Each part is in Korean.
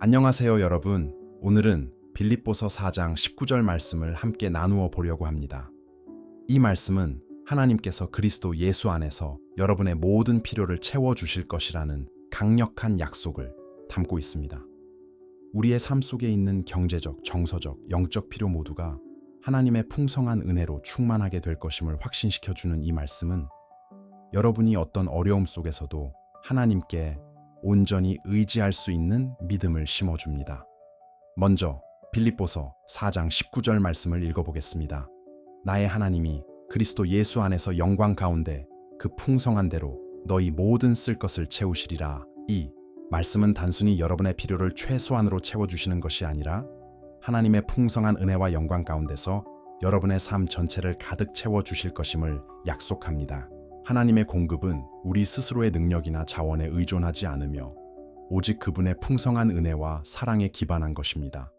안녕하세요, 여러분. 오늘은 빌립보서 4장 19절 말씀을 함께 나누어 보려고 합니다. 이 말씀은 하나님께서 그리스도 예수 안에서 여러분의 모든 필요를 채워 주실 것이라는 강력한 약속을 담고 있습니다. 우리의 삶 속에 있는 경제적, 정서적, 영적 필요 모두가 하나님의 풍성한 은혜로 충만하게 될 것임을 확신시켜 주는 이 말씀은 여러분이 어떤 어려움 속에서도 하나님께 온전히 의지할 수 있는 믿음을 심어줍니다. 먼저 빌립보서 4장 19절 말씀을 읽어보겠습니다. 나의 하나님이 그리스도 예수 안에서 영광 가운데 그 풍성한 대로 너희 모든 쓸 것을 채우시리라. 이 말씀은 단순히 여러분의 필요를 최소한으로 채워주시는 것이 아니라 하나님의 풍성한 은혜와 영광 가운데서 여러분의 삶 전체를 가득 채워 주실 것임을 약속합니다. 하나님의 공급은 우리 스스로의 능력이나 자원에 의존하지 않으며 오직 그분의 풍성한 은혜와 사랑에 기반한 것입니다.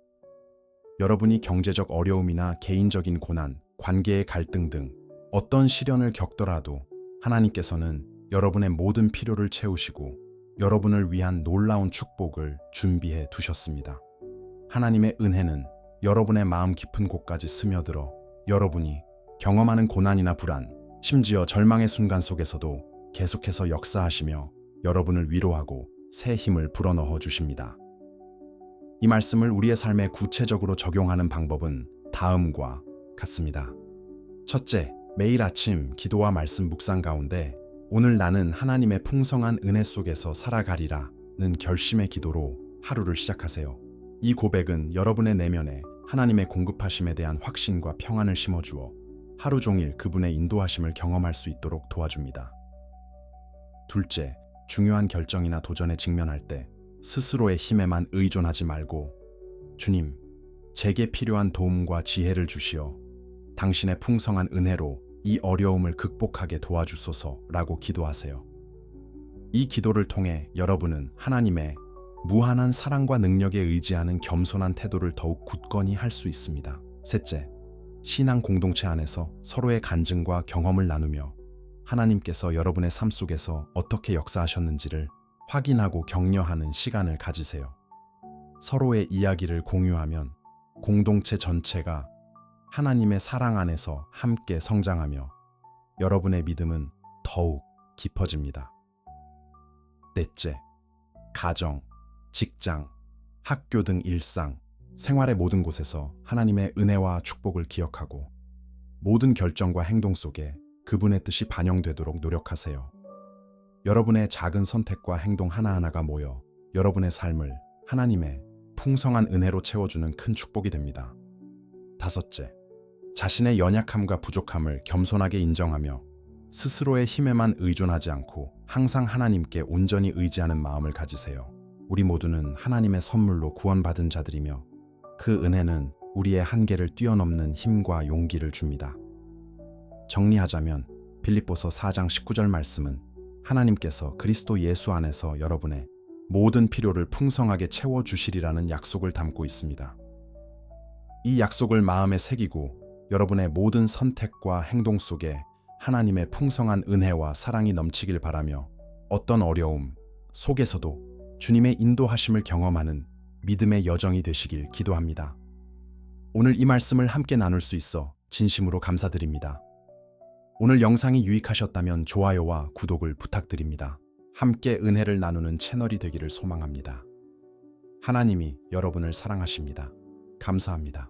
여러분이 경제적 어려움이나 개인적인 고난, 관계의 갈등 등 어떤 시련을 겪더라도 하나님께서는 여러분의 모든 필요를 채우시고 여러분을 위한 놀라운 축복을 준비해 두셨습니다. 하나님의 은혜는 여러분의 마음 깊은 곳까지 스며들어 여러분이 경험하는 고난이나 불안, 심지어 절망의 순간 속에서도 계속해서 역사하시며 여러분을 위로하고 새 힘을 불어넣어 주십니다. 이 말씀을 우리의 삶에 구체적으로 적용하는 방법은 다음과 같습니다. 첫째, 매일 아침 기도와 말씀 묵상 가운데 오늘 나는 하나님의 풍성한 은혜 속에서 살아가리라는 결심의 기도로 하루를 시작하세요. 이 고백은 여러분의 내면에 하나님의 공급하심에 대한 확신과 평안을 심어주어 하루 종일 그분의 인도하심을 경험할 수 있도록 도와줍니다. 둘째, 중요한 결정이나 도전에 직면할 때 스스로의 힘에만 의존하지 말고 주님, 제게 필요한 도움과 지혜를 주시어 당신의 풍성한 은혜로 이 어려움을 극복하게 도와주소서라고 기도하세요. 이 기도를 통해 여러분은 하나님의 무한한 사랑과 능력에 의지하는 겸손한 태도를 더욱 굳건히 할 수 있습니다. 셋째, 신앙 공동체 안에서 서로의 간증과 경험을 나누며 하나님께서 여러분의 삶 속에서 어떻게 역사하셨는지를 확인하고 격려하는 시간을 가지세요. 서로의 이야기를 공유하면 공동체 전체가 하나님의 사랑 안에서 함께 성장하며 여러분의 믿음은 더욱 깊어집니다. 넷째, 가정, 직장, 학교 등 일상, 생활의 모든 곳에서 하나님의 은혜와 축복을 기억하고 모든 결정과 행동 속에 그분의 뜻이 반영되도록 노력하세요. 여러분의 작은 선택과 행동 하나하나가 모여 여러분의 삶을 하나님의 풍성한 은혜로 채워주는 큰 축복이 됩니다. 다섯째, 자신의 연약함과 부족함을 겸손하게 인정하며 스스로의 힘에만 의존하지 않고 항상 하나님께 온전히 의지하는 마음을 가지세요. 우리 모두는 하나님의 선물로 구원받은 자들이며 그 은혜는 우리의 한계를 뛰어넘는 힘과 용기를 줍니다. 정리하자면 빌립보서 4장 19절 말씀은 하나님께서 그리스도 예수 안에서 여러분의 모든 필요를 풍성하게 채워 주시리라는 약속을 담고 있습니다. 이 약속을 마음에 새기고 여러분의 모든 선택과 행동 속에 하나님의 풍성한 은혜와 사랑이 넘치길 바라며 어떤 어려움 속에서도 주님의 인도하심을 경험하는 믿음의 여정이 되시길 기도합니다. 오늘 이 말씀을 함께 나눌 수 있어 진심으로 감사드립니다. 오늘 영상이 유익하셨다면 좋아요와 구독을 부탁드립니다. 함께 은혜를 나누는 채널이 되기를 소망합니다. 하나님이 여러분을 사랑하십니다. 감사합니다.